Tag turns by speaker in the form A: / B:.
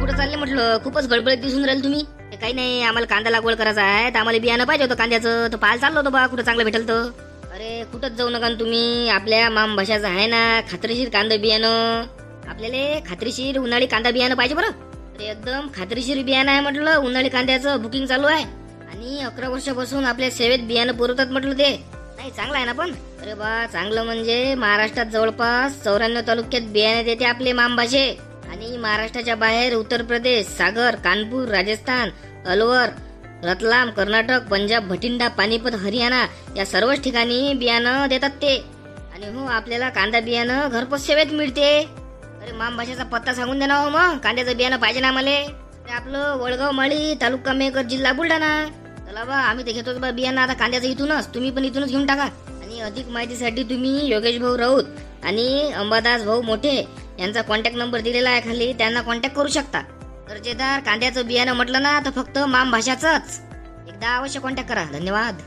A: कुठं चालले म्हटलं? खूपच गडबडीत दिसून राहील तुम्ही. ते काही नाही आम्हाला कांदा लागवड करायचा आहे. तर आम्हाला बियाणं पाहिजे होतं कांद्याचं. तर पाहायला चाललो होतो बा कुठं चांगलं भेटेल तर. अरे कुठंच जाऊ नका तुम्ही. आपल्या माम भाषाचं आहे ना खात्रीशीर कांदा बियाणं. आपल्याला खात्रीशीर उन्हाळी कांदा बियाणं पाहिजे बरं. अरे एकदम खात्रीशीर बियाणं आहे म्हटलं. उन्हाळी कांद्याचं बुकिंग चालू आहे. आणि अकरा वर्षापासून आपल्या सेवेत बियाणं पुरवतात म्हटलं ते. नाही चांगलं आहे ना पण. अरे बा चांगलं म्हणजे महाराष्ट्रात जवळपास चौऱ्याण्णव तालुक्यात बियाणे देते आपले मामभाषे. आणि महाराष्ट्राच्या बाहेर उत्तर प्रदेश सागर कानपूर राजस्थान अलवर रतलाम कर्नाटक पंजाब भटिंडा पानिपत हरियाणा या सर्वच ठिकाणी बियाणं देतात ते. आणि हो आपल्याला कांदा बियाणं घरपोच सेवेत मिळते. अरे माम भाषेचा पत्ता सांगून दे ना हो मग. कांद्याचं बियाणं पाहिजे ना मला आपलं वडगाव माळी तालुका मेकर जिल्हा बुलढाणा. चला बा आम्ही ते घेतो बा बियाणं आता कांद्याचं इथूनच. तुम्ही पण इथूनच घेऊन टाका. आणि अधिक माहितीसाठी तुम्ही योगेश भाऊ राऊत आणि अंबादास भाऊ मोठे यांचा कॉन्टॅक्ट नंबर दिलेला आहे खाली त्यांना कॉन्टॅक्ट करू शकता. दर्जेदार कांद्याचं बियाणं म्हटलं ना तर फक्त माम भाषाचंच. एकदा अवश्य कॉन्टॅक्ट करा. धन्यवाद.